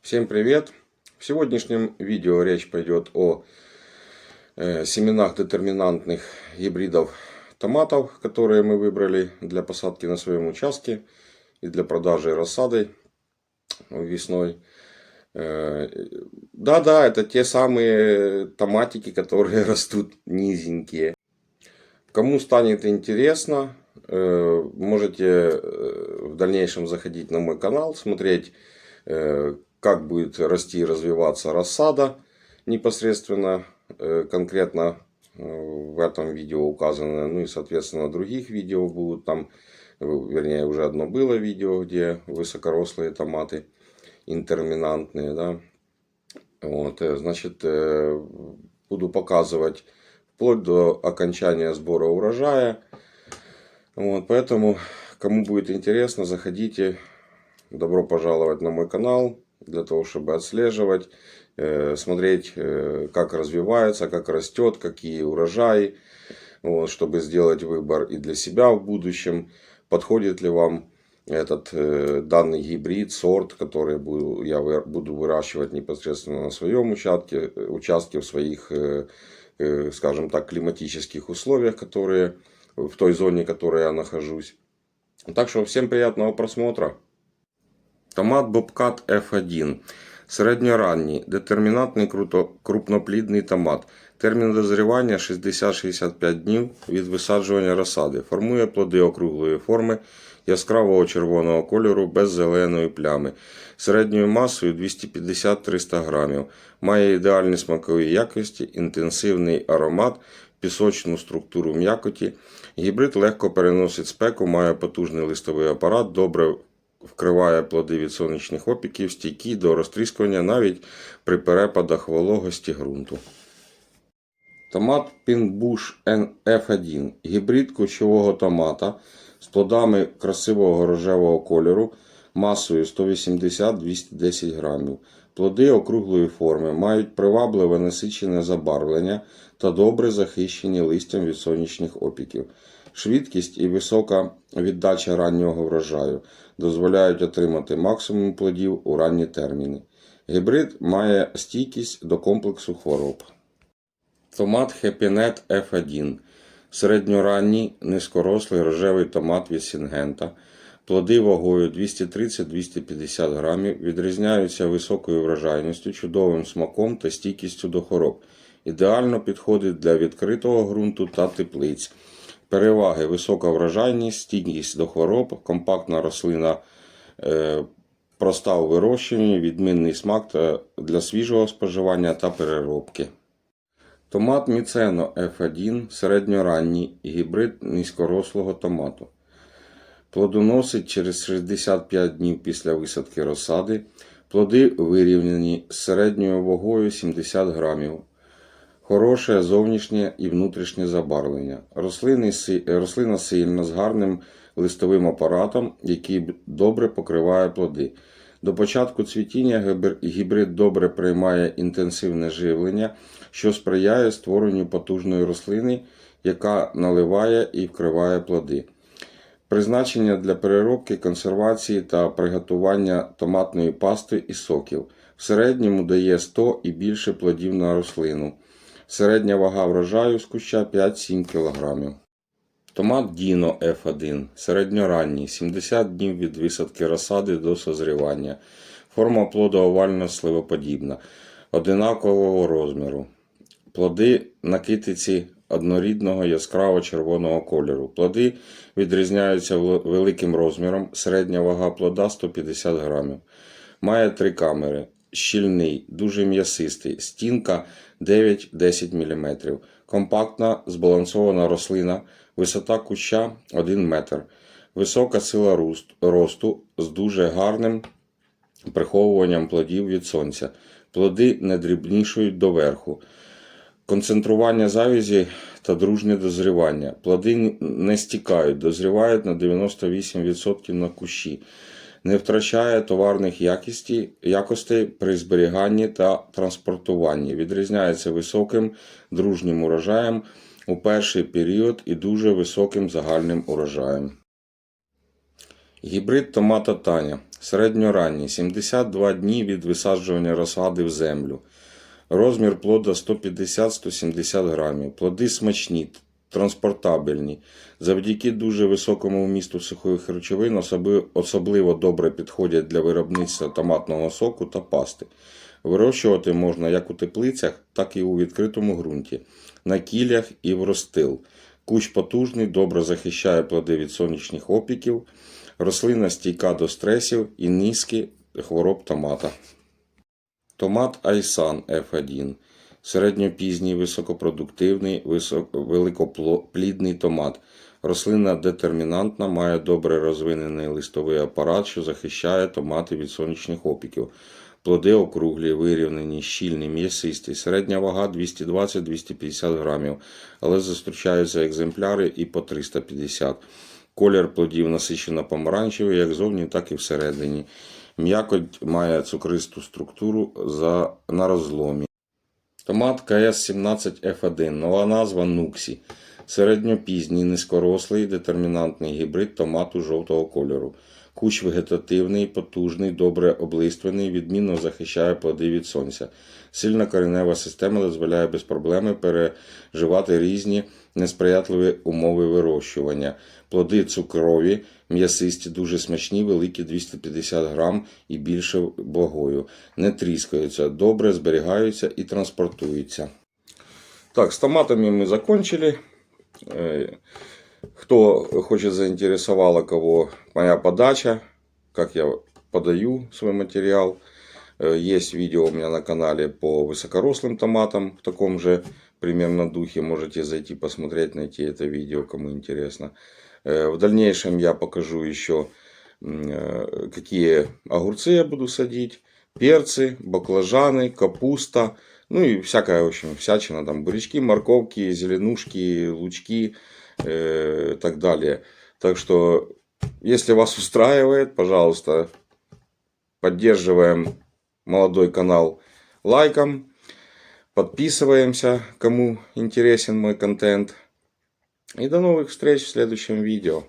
Всем привет! В сегодняшнем видео речь пойдет о э, семенах детерминантных гибридов томатов, которые мы выбрали для посадки на своем участке и для продажи рассады весной. Э, Да-да, это те самые томатики, которые растут низенькие. Кому станет интересно, э, можете э, в дальнейшем заходить на мой канал, смотреть, э, как будет расти и развиваться рассада непосредственно, э, конкретно э, в этом видео указано. Ну и, соответственно, других видео будут там, вернее, уже одно было видео, где высокорослые томаты интерминантные, да. Вот, э, значит, буду показывать вплоть до окончания сбора урожая. Вот, поэтому, кому будет интересно, заходите. Добро пожаловать на мой канал, для того, чтобы отслеживать, э, смотреть, э, как развивается, как растет, какие урожаи, вот, чтобы сделать выбор и для себя в будущем, подходит ли вам этот э, данный гибрид, сорт, который я буду выращивать непосредственно на своем участке, участке в своих, скажем так, климатических условиях, которые в той зоне, в которой я нахожусь. Так что всем приятного просмотра. Томат Бобкат F1. Середньоранній, детермінантний крупноплідний томат. Термін дозрівання 60-65 днів від висаджування розсади. Формує плоди округлої форми, яскравого червоного кольору без зеленої плями. Середньою масою 250-300 грамів. Має ідеальні смакові якості, інтенсивний аромат, пісочну структуру м'якоті. Гібрид легко переносить спеку, має потужний листовий апарат, добре вкриває плоди від сонячних опіків, стійкий до розтріскування навіть при перепадах вологості ґрунту. Томат Пінбуш F1 гібрид кущового томата з плодами красивого рожевого кольору, масою 180-210 грамів. Плоди округлої форми мають привабливе насичене забарвлення та добре захищені листям від сонячних опіків. Швидкість і висока віддача раннього врожаю дозволяють отримати максимум плодів у ранні терміни. Гібрид має стійкість до комплексу хвороб. Томат Хепінет F1. Середньоранній, низькорослий рожевий томат від Сінгента. Плоди вагою 230-250 грамів відрізняються високою врожайністю, чудовим смаком та стійкістю до хвороб. Ідеально підходить для відкритого ґрунту та теплиць. Переваги висока врожайність, стійкість до хвороб, компактна рослина е, проста у вирощуванні, відмінний смак для свіжого споживання та переробки. Томат Міцено F1 середньоранній гібрид низькорослого томату. Плодоносить через 65 днів після висадки розсади. Плоди вирівняні з середньою вагою 70 грамів. Хороше зовнішнє і внутрішнє забарвлення. Рослина сильна з гарним листовим апаратом, який добре покриває плоди. До початку цвітіння гібрид добре приймає інтенсивне живлення, що сприяє створенню потужної рослини, яка наливає і вкриває плоди. Призначення для переробки, консервації та приготування томатної пасти і соків. В середньому дає 100 і більше плодів на рослину. Середня вага врожаю з куща 5-7 кг. Томат Діно F1 середньоранній 70 днів від висадки розсади до созрівання. Форма плоду овально сливоподібна, одинакового розміру. Плоди на китиці однорідного яскраво червоного кольору. Плоди відрізняються великим розміром. Середня вага плода 150 грамів. Має три камери. Щільний, дуже м'ясистий, стінка 9-10 мм. Компактна, збалансована рослина, висота куща 1 метр. Висока сила росту з дуже гарним приховуванням плодів від сонця. Плоди не дрібнішують доверху. Концентрування завязі та дружнє дозрівання. Плоди не стікають, дозрівають на 98% на кущі. Не втрачає товарних якісті, якостей при зберіганні та транспортуванні. Відрізняється високим дружнім урожаєм у перший період і дуже високим загальним урожаєм. Гібрид томата Таня Середньоранній 72 дні від висаджування розсади в землю. Розмір плода 150-170 грамів. Плоди смачні, транспортабельні. Завдяки дуже високому вмісту сухих речовин особливо добре підходять для виробництва томатного соку та пасти. Вирощувати можна як у теплицях, так і у відкритому ґрунті, на кілях і в розстил. Кущ потужний, добре захищає плоди від сонячних опіків, рослина стійка до стресів і низки хвороб томата. Томат Айсан F1. Середньопізній, високопродуктивний, висок... великоплідний томат. Рослина детермінантна, має добре розвинений листовий апарат, що захищає томати від сонячних опіків. Плоди округлі, вирівнені, щільні, м'ясисті. Середня вага 220-250 грамів, але зустрічаються екземпляри і по 350. Колір плодів насичено помаранчевий, як зовні, так і всередині. М'якоть має цукристу структуру на розломі. Томат КС17Ф1, нова назва Нуксі. Середньопізній, низькорослий, детермінантний гібрид томату жовтого кольору. Кущ вегетативний, потужний, добре облиствений, відмінно захищає плоди від сонця. Сильна коренева система дозволяє без проблеми переживати різні несприятливі умови вирощування. Плоди цукрові, м'ясисті, дуже смачні, великі 250 грам і більше вагою. Не тріскаються, добре зберігаються і транспортуються. Так, з томатами ми закончили. Кто хочет заинтересовала кого моя подача, как я подаю свой материал. Есть видео у меня на канале по высокорослым томатам в таком же примерно духе. Можете зайти посмотреть, найти это видео, кому интересно. В дальнейшем я покажу еще, какие огурцы я буду садить, перцы, баклажаны, капуста, ну и всякая, в общем, всячина, там бурячки, морковки, зеленушки, лучки э, и так далее. Так что, если вас устраивает, пожалуйста, поддерживаем молодой канал лайком, подписываемся, кому интересен мой контент. И до новых встреч в следующем видео.